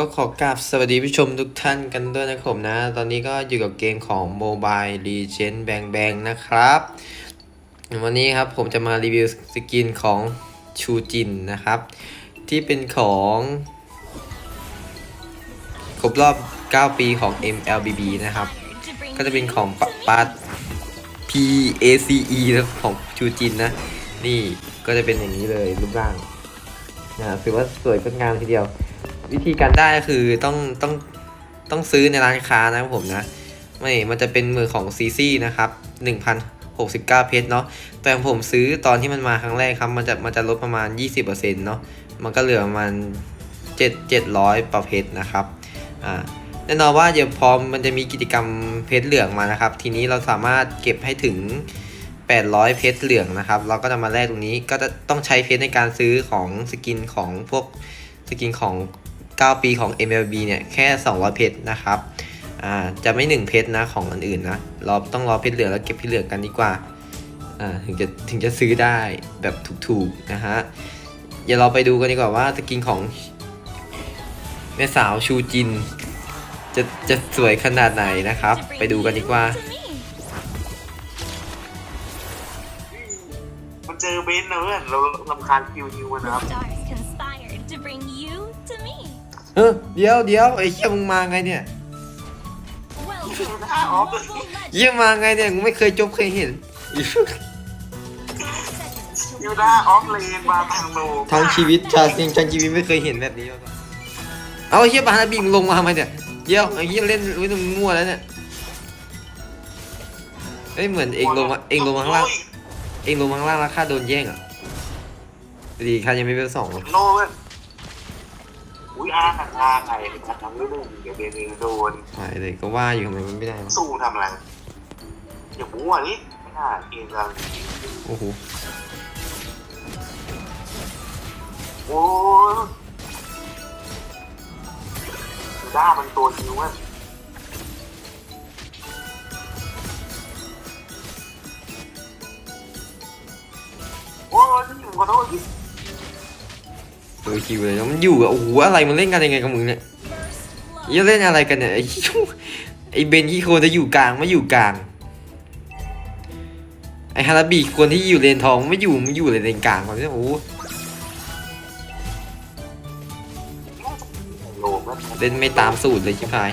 ก็ขอกราบสวัสดีผู้ชมทุกท่านกันด้วยนะครับผมนะ ตอนนี้ก็อยู่กับเกมของ Mobile Legend Bang Bang นะครับ วันนี้ครับผมจะมารีวิวสกินของชูจินนะครับ ที่เป็นของ ครบรอบ 9 ปีของ MLBB นะครับ ก็จะเป็นของปะปัด PACE ของชูจินนะ นี่ก็จะเป็นอย่างนี้เลยรูปร่างนะถือว่าสวยงดงามทีเดียว วิธีการได้ก็คือต้องต้องต้องซื้อในร้านค้านะครับผมนะไม่มันจะเป็นมือของซีซีนะครับ1,069 เพชรเนาะแต่ของผมซื้อตอนที่มันมาครั้งแรกครับ มันจะมันจะลดประมาณ 20%เนาะมันก็เหลือประมาณ7 700ประเพชรนะครับอ่าแน่นอนว่าเดี๋ยวพอมันจะมีกิจกรรมเพชรเหลืองมานะครับ ทีนี้เราสามารถเก็บให้ถึง 800 เพชรเหลืองนะครับ เราก็จะมาแลกตรงนี้ก็จะต้องใช้เพชรในการซื้อของสกินของพวกสกินของ 9 ปีของ MLB เนี่ยแค่ 200 เพชรนะครับอ่าจะไม่ 1 เพชรนะของอันอื่นนะเราต้องรอเพชรเหลืองแล้วเก็บเพชรเหลืองกันดีกว่าอ่าถึงจะถึงจะซื้อได้แบบถูกๆนะฮะเดี๋ยวเราไปดูกันดีกว่าว่าสกินของแม่สาวชูจิน จะจะสวยขนาดไหนนะครับ ไปดูกันดีกว่ามันเจอเบนนะเพื่อนเราลำคาญคิวนิวมันนะครับ เออเดี๋ยวเดี๋ยวไอ้เหี้ยมึงมาไงเนี่ย Welcome, Ah, oh. mobile legend. เหี้ยมาไงเนี่ยกูไม่เคยจบเคยเห็น Five seconds to ยูด้าออฟเลนมาทางโลทั้งชีวิตชาติทั้งชีวิตไม่เคยเห็นแบบนี้มาก่อนเอาไอ้เหี้ยบาฮาบีมงลงมาทำไมเนี่ยเดี๋ยวไอ้เหี้ยเล่นไว้ตรงมั่วแล้วเนี่ยเอ้ยเหมือนเองลงมาเองลงมาข้างล่างเองลงมาข้างล่างแล้วข้าโดนแย่งอะดีข้ายังไม่เป็นสองเลยโลเว้ย อุ้ยอาหันทางไงหันทางไม่ได้เดี๋ยวเบนเองโดนไปเลยก็ว่าอยู่ทำไมมันไม่ได้วะสู้ทำอะไรอย่ามั่วนี่ไม่น่าเองจังโอ้โหโอ้ยยูด้ามันตัวนิวเว้ คิวเลยแล้วมันอยู่อะโอ้โหอะไรมันเล่นกันยังไงกับมึงเนี่ย first เหี้ยเล่นอะไรกันเนี่ยไอ้ไอ้เบนที่ควรจะอยู่กลางไม่อยู่กลางไอ้ฮาราบีควรที่อยู่เลนทองไม่อยู่ไม่อยู่เลยเลนกลางมันเนี่ยโอ้เล่นไม่ตามสูตรเลยชิบหาย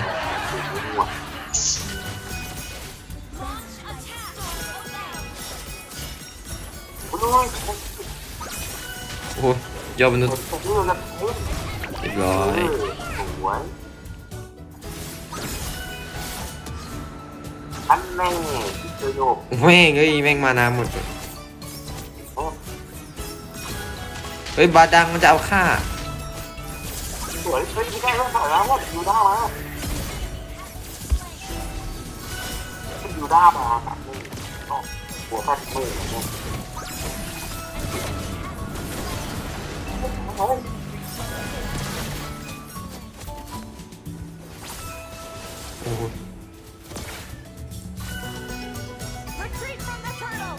โอ้ ยโอ้โหยอดมนุษย์ผมเลือกแล้วผมเรียบร้อยสวยอันแน่เจอโยกแม่งเอ้ยแม่งมานาหมดเลยโอ้เฮ้ยบาดังมันจะเอาฆ่าสวยเฮ้ยไม่ได้แล้วถอยแล้วว่ายูด้ามายูด้ามาแบบนี้ก็หัวฟัดมือเนี่ย โอ้โห Retreat from the turtle!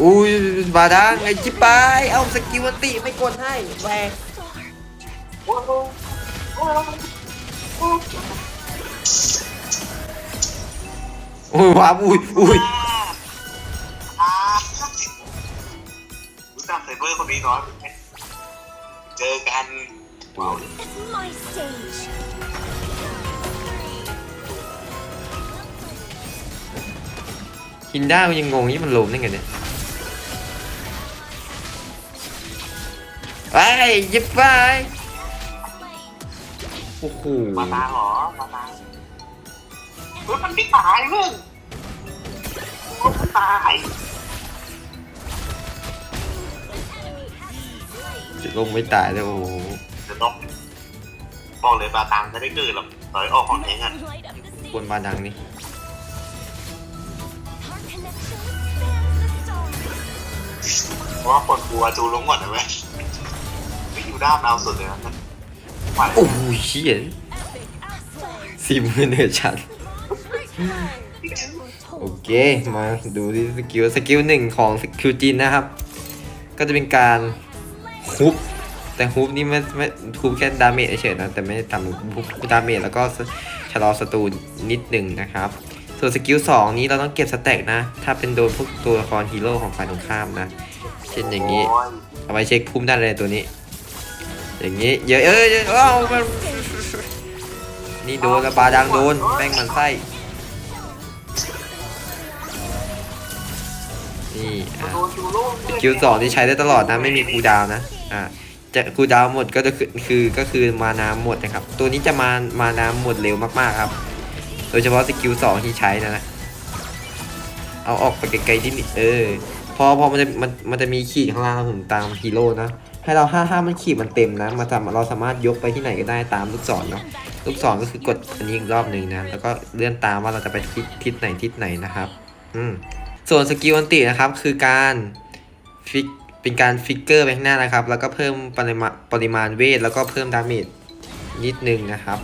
อุ้ยบาดังไอ้จิบปเอาสกิลอันติไม่กดให้แหวกโอ้ยโอ้ยโอ้ยโอ้ยโอ้ยวาอุ้ยอุ้ย จักเซเบอร์คนนี้น้อยเจอกันว้าวฮินด้ากูยังงงนี่มันลมได้ไงเนี่ยไอ้ยจิบปโอ้โหมาตาเหรอมาตาเฮ้ยมันไม่ตายเพื่อนมันตาย จะลงไม่ตายเลยโอ้โหจะต้องบอกเลยบาตังจะได้เกิดหรอกต่อยออกของเองอะ Light up the บน stage. บาดังนี่ Our connection spans the stars. เพราะว่าคนกลัวจูลงก่อนนะเว้ยไม่อยู่ด้ามเราสุดเลยนะไหวโอ้โหเชี่ย Epic Aslan. สี่มือเหนือชั้น Foretold โอเค มาดูที่สกิล สกิลหนึ่งของสกิลจีนนะครับ ก็จะเป็นการ ฮุบแต่ฮุบนี่ไม่ไม่ฮุบแค่ดาเมจเฉยๆนะแต่ไม่ได้ทำฮุบดาเมจแล้วก็ชะลอศัตรูนิดหนึ่งนะครับ ส่วนสกิล2นี้เราต้องเก็บสแต็กนะ ถ้าเป็นโดนพวกตัวละครฮีโร่ของฝ่ายตรงข้ามนะ เช่นอย่างนี้เอาไว้เช็คพุ่มได้เลยตัวนี้ อย่างนี้เยอะเอ้ยเอ้ยเอ้ามันนี่โดนระบาดังโดนแป้งมันไส้ นี่อะโดนจูโร่สกิลสองที่ใช้ได้ตลอดนะ ไม่มีคูลดาวน์นะอ่าจะคูลดาวน์หมดก็จะคือคือก็คือมานาหมดนะครับ ตัวนี้จะมามานาหมดเร็วมากๆครับ โดยเฉพาะสกิลสองที่ใช้นะนะเอาออกไปไกลๆที่นี่เออพอพอมันจะมันมันจะมีขีดข้างล่างผมตามฮีโร่นะให้เราห้าห้ามันขีดมันเต็มนะมาทำเราสามารถยกไปที่ไหนก็ได้ตามลูกศรเนาะลูกศรก็คือกดอันนี้อีกรอบหนึ่งนะแล้วก็เลื่อนตามว่าเราจะไปทิศทิศไหนทิศไหนนะครับ อืม ส่วนสกิลอันตินะครับคือการฟิกเป็นการฟิกเกอร์ไปข้างหน้านะครับ แล้วก็เพิ่มปริมาณปริมาณเวท แล้วก็เพิ่มดาเมจนิดนึงนะครับ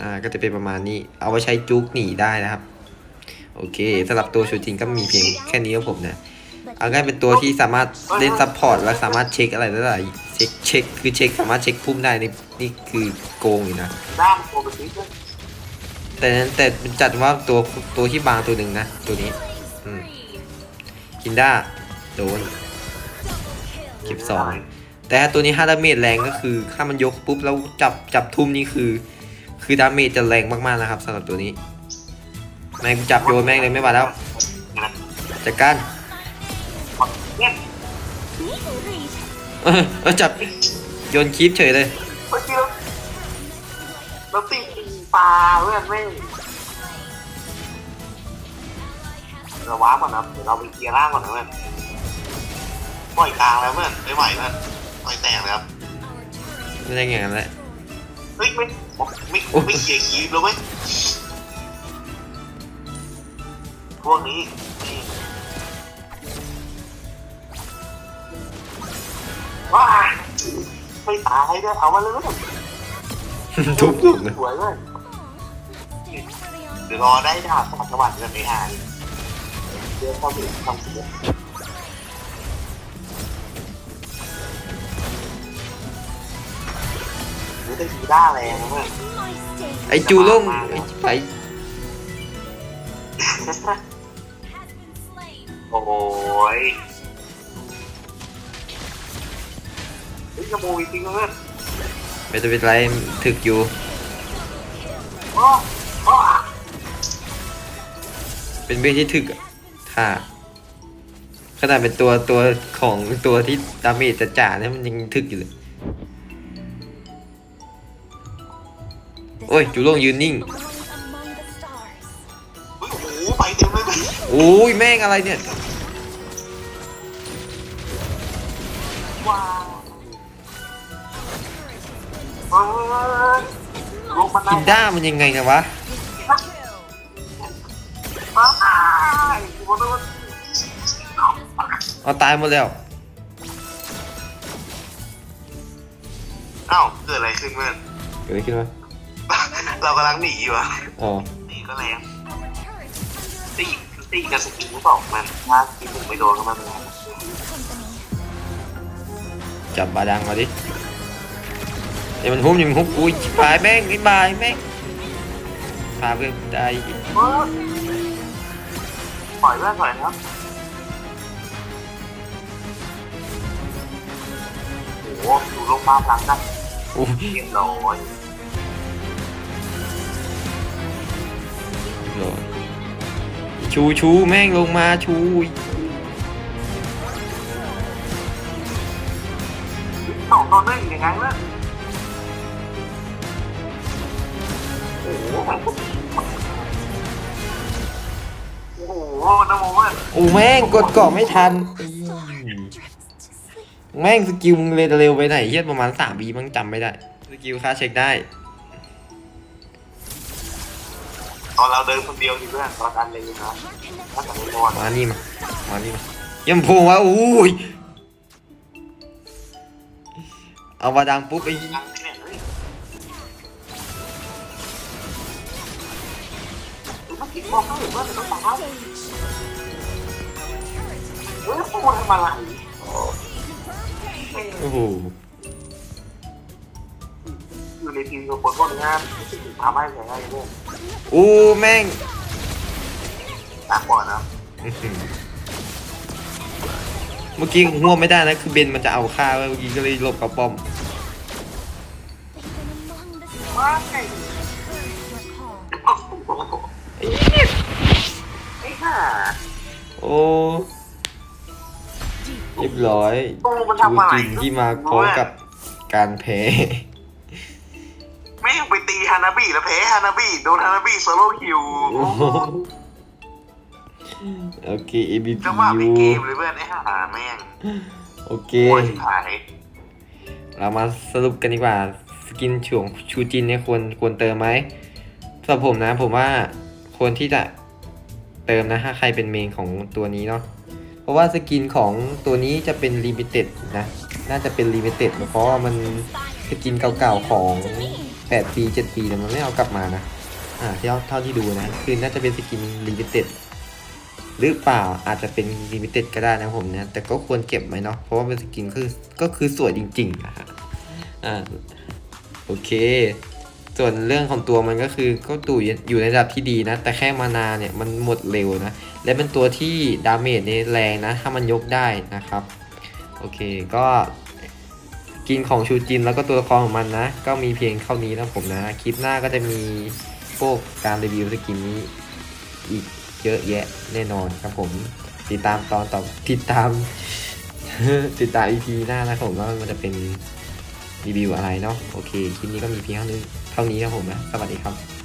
อ่า ก็จะเป็นประมาณนี้ เอาไว้ใช้จุกหนีได้นะครับ โอเคสำหรับตัวชูจริงก็มีเพียงแค่นี้ครับผมนะ เอาง่ายเป็นตัวที่สามารถเล่นซัพพอร์ตและสามารถเช็คอะไรได้หลายเช็คเช็คคือเช็คสามารถเช็คพุ่มได้นี่นี่คือโกงอยู่นะ แต่แต่จัดว่าตัวตัวที่บางตัวหนึ่งนะ ตัวนี้ อืม กินด้าโดนเก็บสองแต่ตัวนี้5ดาเมจแรงก็คือถ้ามันยกปุ๊บแล้วจับจับทุ่มนี่คือ คือดาเมจจะแรงมากๆนะครับสำหรับตัวนี้แม่งจับโยนแม่งเลยไม่ไหวแล้วจัดการเนี่ยเออจับโยนคีปเฉยเลยเมื่อกี้าเราตีปลาเพื่อนไม่ เราว้าก่อนนะเดี๋ยวเราไปเคลียร์ร่างก่อนนะเพื่อนปล่อยกลางแล้วเพื่อนไม่ไหวเพื่อนปล่อยแตกแล้วไม่ได้อย่างนั้นแหละเฮ้ยไม่ไม่ไม่เคลียร์คีบแล้วเว้ยพวกนี้นี่ว้าไม่ตายด้วยเอามาเลยทุบทุบเลยสวยเลยเดี๋ยวรอได้ดาบสมัครสวรรค์กันไปหา เดี๋ยวเข้าไปทำเสียหรือได้กีด้าแรงนะเว้ย My stage ไอจูล่งไอ้ไอ has been slain. โอ้ยนี่ขโมยจริงเลยไม่จะเป็นไรถึกอยู่โอ้โอ้เป็นเวทที่ถึกอะ ค่ะขนาดเป็นตัวตัวของตัวที่ดาเมจจะจ่าเนี่ยมันยังถึกอยู่เลย โอ้ยจูโล่งยืนนิ่ง โอ้โหไปเต็มเลยโอ้ยแม่งอะไรเนี่ย ว้าวเฮ้ยลงมากินด้ามันยังไงกันวะ เลยว่าเอาตายหมดแล้วอ้าวเกิดอะไรขึ้นเมื่อนเกิดอะไรขึ้นวะเรากำลังหนีอยู่อะอ๋อหนีก็แรง Our turret is under ตีตีกับสกิลสองมันถ้ากินหนึ่งไม่โดนก็ไม่เป็นไร company. จับบาดังมาดิเดี๋ยวมันหุ้มอยังหุ้มอุ้ยชิบหายแม่งไอ้บายแม่งพาเพื่อนตายอีกเฮ้ย ปล่อยเพื่อนปล่อยนะครับโอ้โหดูลงมาพลังกันโอ้ยเรียบร้อยโดนชูชูแม่งลงมาชูสองตอนได้ยังไงวะโอ้โห โอ้โหน้ำมันโอ้แม่งกดเกาะไม่ทัน Drifts to sleep. แม่งสกิลมึงเลยเร็วไปไหนเฮียประมาณสามบีมั้งจำไม่ได้ สกิลค่าเช็คได้ ตอนเราเดินคนเดียวอยู่เพื่อนตอนนั้นเลยนะ Our ถ้า connection จะไม่นอนมานี่มา มานี่มายังโพงวะอุ้ย เอาบาดังปุ๊บไอ้ คิดว่าเขาหรือว่าจะต้องตายเฮ้ยพวกมันทำอะไรโอ้โหอยู่ในทีมกับคนพวกนี้นทำให้แพ้ได้เนี่ยอู้แม่งตามก่อนนะเมื่อกี้ง่วงไม่ได้นะ คือเบนมันจะเอาฆ่าเมื่อกี้ก็เลยหลบกับป้อม They've been among the stars. Recall. ไอ้ห่าโอ้เรียบร้อยโอ้มันชูทำอะไรจินที่มาพร้อมกับการแพ้ แม่งไปตีฮานาบิแล้วแพ้ฮานาบิโดนฮานาบิโซโล่คิวโอ้โหโอเค ABP จังหวะอในยู่เกมเลยเพื่อนไอ้ห่าแม่งโอเคโวยหายเรามาสรุปกันดีกว่า สกินช่วงชูจินเนี่ยควรควรเติมไหมสำหรับผมนะผมว่า ควรที่จะเติมนะถ้าใครเป็นเมนของตัวนี้เนาะเพราะว่าสกินของตัวนี้จะเป็นลิมิเต็ดนะ น่าจะเป็นลิมิเต็ดเพราะว่ามันสกินเก่าๆของ8ปี7ปีเนี่ยมันไม่เอากลับมานะอ่าที่เท่าที่ดูนะ คือน่าจะเป็นสกินลิมิเต็ดหรือเปล่าอาจจะเป็นลิมิเต็ดก็ได้นะผมนะแต่ก็ควรเก็บไว้เนาะเพราะว่าเป็นสกินคือก็คือสวยจริงๆนะฮะอ่าโอเค ส่วนเรื่องของตัวมันก็คือก็ตู่อยู่ในระดับที่ดีนะ แต่แค่มานาเนี่ยมันหมดเร็วนะ และเป็นตัวที่ดาเมจเนี่ยแรงนะ ถ้ามันยกได้นะครับ โอเคก็กินของชูจินแล้วก็ตัวละครของมันนะ ก็มีเพียงเท่านี้นะผมนะ คลิปหน้าก็จะมีพวกการรีวิวสกินนี้อีกเยอะแยะแน่นอนครับผม ติดตามตอนต่อติดตาม ติดตาม EP หน้านะผมว่ามันจะเป็นรีวิวอะไรเนาะโอเค คลิปนี้ก็มีเพียงเท่านี้ ท่านี้ครับผมนะสวัสดีครับ